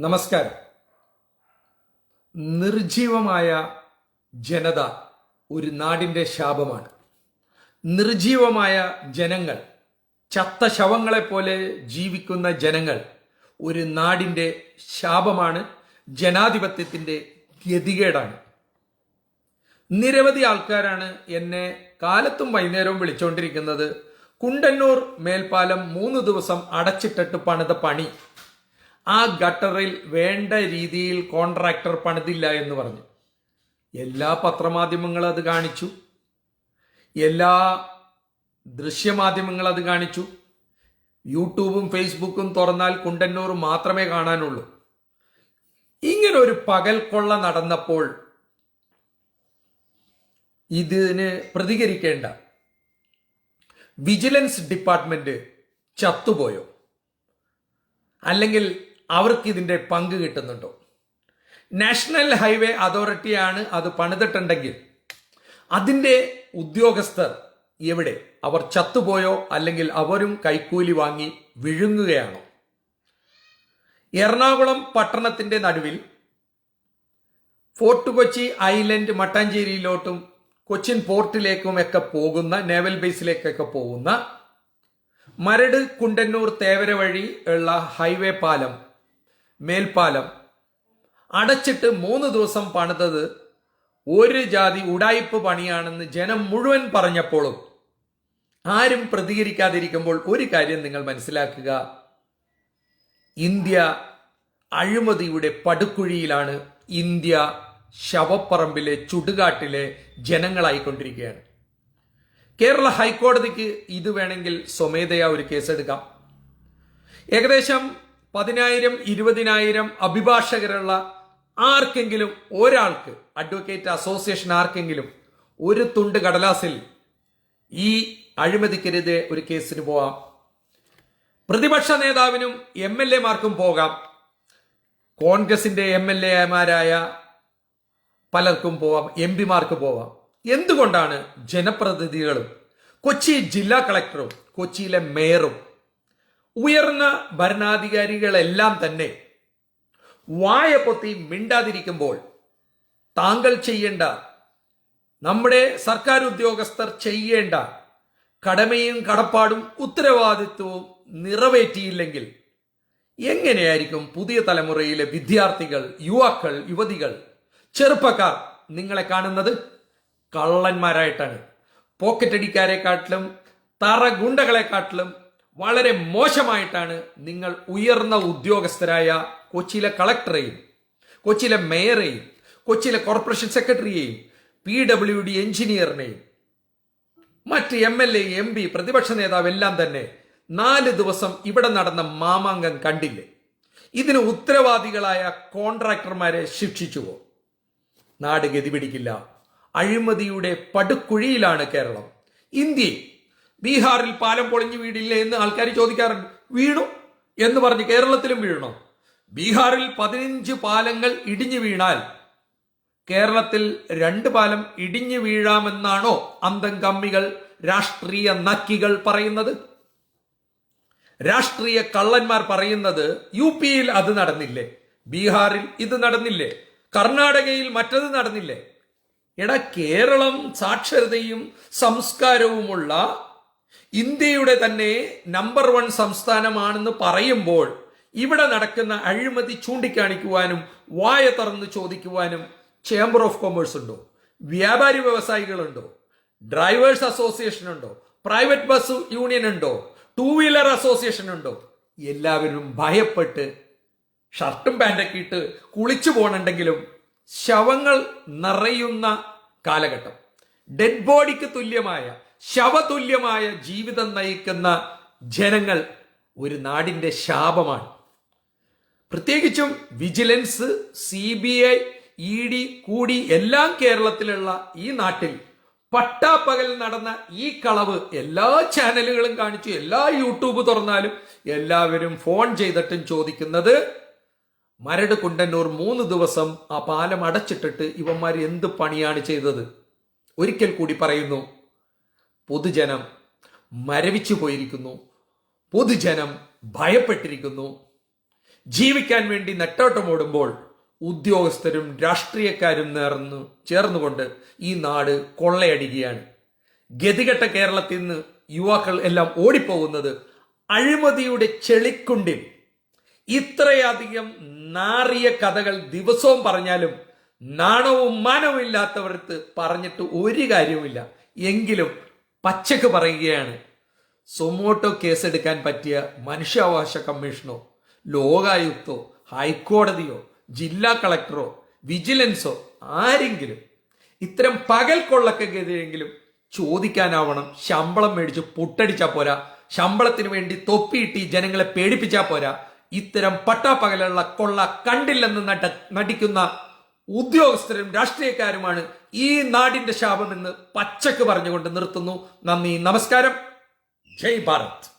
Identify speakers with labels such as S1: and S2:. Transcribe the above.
S1: നമസ്കാരം. നിർജീവമായ ജനത ഒരു നാടിന്റെ ശാപമാണ്. നിർജീവമായ ജനങ്ങൾ ചത്ത ശവങ്ങളെ പോലെ ജീവിക്കുന്ന ജനങ്ങൾ ഒരു നാടിന്റെ ശാപമാണ് ജനാധിപത്യത്തിന്റെ ഗതികേടാണ്. നിരവധി ആൾക്കാരാണ് എന്നെ കാലത്തും വൈകുന്നേരവും വിളിച്ചുകൊണ്ടിരിക്കുന്നത് കുണ്ടന്നൂർ മേൽപ്പാലം മൂന്ന് ദിവസം അടച്ചിട്ടിട്ട് പണിത പണി. ആ ഗട്ടറിൽ വേണ്ട രീതിയിൽ കോൺട്രാക്ടർ പണിതില്ല എന്ന് പറഞ്ഞു. എല്ലാ പത്രമാധ്യമങ്ങളും അത് കാണിച്ചു. എല്ലാ ദൃശ്യമാധ്യമങ്ങളും അത് കാണിച്ചു. യൂട്യൂബും ഫേസ്ബുക്കും തുറന്നാൽ കുണ്ടന്നൂർ മാത്രമേ കാണാനുള്ളൂ. ഇങ്ങനെ ഒരു പകൽക്കൊള്ള കൊള്ള നടന്നപ്പോൾ ഇതിന് പ്രതികരിക്കേണ്ട വിജിലൻസ് ഡിപ്പാർട്ട്മെന്റ് ചത്തുപോയോ? അല്ലെങ്കിൽ അവർക്ക് ഇതിന്റെ പങ്ക് കിട്ടുന്നുണ്ടോ? നാഷണൽ ഹൈവേ അതോറിറ്റിയാണ് അത് പണിതിട്ടുണ്ടെങ്കിൽ അതിന്റെ ഉദ്യോഗസ്ഥർ എവിടെ? അവർ ചത്തുപോയോ? അല്ലെങ്കിൽ അവരും കൈക്കൂലി വാങ്ങി വിഴുങ്ങുകയാണോ? എറണാകുളം പട്ടണത്തിന്റെ നടുവിൽ ഫോർട്ട് കൊച്ചി ഐലൻഡ് മട്ടാഞ്ചേരിയിലോട്ടും കൊച്ചിൻ പോർട്ടിലേക്കും ഒക്കെ പോകുന്ന നേവൽ ബേസിലേക്കൊക്കെ പോകുന്ന മരട് കുണ്ടന്നൂർ തേവര വഴി ഉള്ള ഹൈവേ പാലം മേൽപ്പാലം. അടച്ചിട്ട് മൂന്ന് ദിവസം പണിതത് ഒരു ജാതി ഉടായ്പ പണിയാണെന്ന് ജനം മുഴുവൻ പറഞ്ഞപ്പോഴും ആരും പ്രതികരിക്കാതിരിക്കുമ്പോൾ ഒരു കാര്യം നിങ്ങൾ മനസ്സിലാക്കുക. ഇന്ത്യ അഴിമതിയുടെ പടുക്കുഴിയിലാണ് ഇന്ത്യ ശവപ്പറമ്പിലെ ചുടുകാട്ടിലെ ജനങ്ങളായിക്കൊണ്ടിരിക്കുകയാണ്. കേരള ഹൈക്കോടതിക്ക് ഇത് വേണമെങ്കിൽ സ്വമേധയാ ഒരു കേസെടുക്കാം. ഏകദേശം പതിനായിരം ഇരുപതിനായിരം അഭിഭാഷകരുള്ള ആർക്കെങ്കിലും ഒരാൾക്ക് അഡ്വക്കേറ്റ് അസോസിയേഷൻ ആർക്കെങ്കിലും ഒരു തുണ്ട് കടലാസിൽ ഈ അഴിമതിക്കെതിരെ ഒരു കേസിന് പോവാം. പ്രതിപക്ഷ നേതാവിനും എം എൽ എമാർക്കും പോകാം. കോൺഗ്രസിന്റെ എം എൽ എമാരായ പലർക്കും പോവാം എം പിമാർക്ക് പോവാം. എന്തുകൊണ്ടാണ് ജനപ്രതിനിധികളും കൊച്ചി ജില്ലാ കളക്ടറും കൊച്ചിയിലെ മേയറും ഉയർന്ന ഭരണാധികാരികളെല്ലാം തന്നെ വായ പൊത്തി മിണ്ടാതിരിക്കുമ്പോൾ താങ്കൾ ചെയ്യേണ്ട നമ്മുടെ സർക്കാർ ഉദ്യോഗസ്ഥർ ചെയ്യേണ്ട കടമയും കടപ്പാടും ഉത്തരവാദിത്വവും നിറവേറ്റിയില്ലെങ്കിൽ എങ്ങനെയായിരിക്കും പുതിയ തലമുറയിലെ വിദ്യാർത്ഥികൾ യുവാക്കൾ യുവതികൾ ചെറുപ്പക്കാർ നിങ്ങളെ കാണുന്നത്? കള്ളന്മാരായിട്ടാണ്. പോക്കറ്റടിക്കാരെക്കാട്ടിലും തറ ഗുണ്ടകളെക്കാട്ടിലും വളരെ മോശമായിട്ടാണ് നിങ്ങൾ ഉയർന്ന ഉദ്യോഗസ്ഥരായ കൊച്ചിയിലെ കളക്ടറെയും കൊച്ചിയിലെ മേയറേയും കൊച്ചിയിലെ കോർപ്പറേഷൻ സെക്രട്ടറിയെയും പി ഡബ്ല്യു ഡി എഞ്ചിനീയറിനെയും മറ്റ് M L A M P പ്രതിപക്ഷ നേതാവ് എല്ലാം തന്നെ നാല് ദിവസം ഇവിടെ നടന്ന മാമാങ്കം കണ്ടില്ലേ? ഇതിന് ഉത്തരവാദികളായ കോൺട്രാക്ടർമാരെ ശിക്ഷിച്ചുവോ? നാട് ഗതി പിടിക്കില്ല അഴിമതിയുടെ പടുക്കുഴിയിലാണ് കേരളം. ഇന്ത്യ ബീഹാറിൽ പാലം പൊളിഞ്ഞു വീടില്ല എന്ന് ആൾക്കാർ ചോദിക്കാറുണ്ട്. വീണു എന്ന് പറഞ്ഞ് കേരളത്തിലും വീഴണോ ബീഹാറിൽ പതിനഞ്ച് പാലങ്ങൾ ഇടിഞ്ഞു വീണാൽ കേരളത്തിൽ രണ്ട് പാലം ഇടിഞ്ഞു വീഴാമെന്നാണോ അന്തം കമ്മികൾ രാഷ്ട്രീയ നക്കികൾ പറയുന്നത്? രാഷ്ട്രീയ കള്ളന്മാർ പറയുന്നത് യു പിയിൽ അത് നടന്നില്ലേ? ബീഹാറിൽ ഇത് നടന്നില്ലേ? കർണാടകയിൽ മറ്റത് നടന്നില്ലേ? എടാ കേരളം സാക്ഷരതയും സംസ്കാരവുമുള്ള ഇന്ത്യയുടെ തന്നെ നമ്പർ വൺ സംസ്ഥാനമാണെന്ന് പറയുമ്പോൾ ഇവിടെ നടക്കുന്ന അഴിമതി ചൂണ്ടിക്കാണിക്കുവാനും വായ തുറന്ന് ചോദിക്കുവാനും ചേംബർ ഓഫ് കൊമേഴ്സ് ഉണ്ടോ? വ്യാപാരി വ്യവസായികളുണ്ടോ? ഡ്രൈവേഴ്സ് അസോസിയേഷൻ ഉണ്ടോ? പ്രൈവറ്റ് ബസ് യൂണിയൻ ഉണ്ടോ? ടൂ വീലർ അസോസിയേഷൻ ഉണ്ടോ? എല്ലാവരും ഭയപ്പെട്ട് ഷർട്ടും പാന്റൊക്കെ ഇട്ട് കുളിച്ചു പോകണമെങ്കിലും ശവങ്ങൾ നിറയുന്ന കാലഘട്ടം. ഡെഡ് ബോഡിക്ക് തുല്യമായ ശവതുല്യമായ ജീവിതം നയിക്കുന്ന ജനങ്ങൾ ഒരു നാടിന്റെ ശാപമാണ്. പ്രത്യേകിച്ചും vigilance C B I E D കൂടി എല്ലാം കേരളത്തിലുള്ള ഈ നാട്ടിൽ പട്ടാപ്പകൽ നടന്ന ഈ കളവ് എല്ലാ ചാനലുകളും കാണിച്ചു എല്ലാ യൂട്യൂബ് തുറന്നാലും എല്ലാവരും ഫോൺ ചെയ്തിട്ടും ചോദിക്കുന്നത് മരട് കുണ്ടന്നൂർ മൂന്ന് ദിവസം ആ പാലം അടച്ചിട്ടിട്ട് ഇവന്മാർ എന്ത് പണിയാണ് ചെയ്തത്? ഒരിക്കൽ കൂടി പറയുന്നു പൊതുജനം മരവിച്ചു പോയിരിക്കുന്നു. പൊതുജനം ഭയപ്പെട്ടിരിക്കുന്നു. ജീവിക്കാൻ വേണ്ടി നെട്ടോട്ടമോടുമ്പോൾ ഉദ്യോഗസ്ഥരും രാഷ്ട്രീയക്കാരും നേർന്ന് ചേർന്നുകൊണ്ട് ഈ നാട് കൊള്ളയടിക്കുകയാണ് ഗതികെട്ട കേരളത്തിൽ നിന്ന് യുവാക്കൾ എല്ലാം ഓടിപ്പോകുന്നത് അഴിമതിയുടെ ചെളിക്കുണ്ടിൽ. ഇത്രയധികം നാറിയ കഥകൾ ദിവസവും പറഞ്ഞാലും നാണവും മാനവും ഇല്ലാത്തവർക്ക് പറഞ്ഞിട്ട് ഒരു കാര്യവുമില്ല. എങ്കിലും പച്ചക്ക് പറയുകയാണ്. സൊമോട്ടോ കേസെടുക്കാൻ പറ്റിയ മനുഷ്യാവകാശ കമ്മീഷനോ ലോകായുക്തോ ഹൈക്കോടതിയോ ജില്ലാ കളക്ടറോ വിജിലൻസോ ആരെങ്കിലും ഇത്തരം പകൽ കൊള്ളക്കെതിരെങ്കിലും ചോദിക്കാനാവണം. ശമ്പളം മേടിച്ച് പൊട്ടടിച്ചാൽ പോരാ. ശമ്പളത്തിന് വേണ്ടി തൊപ്പിയിട്ട് ജനങ്ങളെ പേടിപ്പിച്ചാൽ പോരാ. ഇത്തരം പട്ടാപ്പകലുള്ള കൊള്ള കണ്ടില്ലെന്ന് നടിക്കുന്ന ഉദ്യോഗസ്ഥരും രാഷ്ട്രീയക്കാരുമാണ് ഈ നാടിന്റെ ശാപം ശാപമെന്ന് പച്ചക്ക് പറഞ്ഞുകൊണ്ട് നിർത്തുന്നു. നന്ദി നമസ്കാരം. ജയ് ഭാരത്.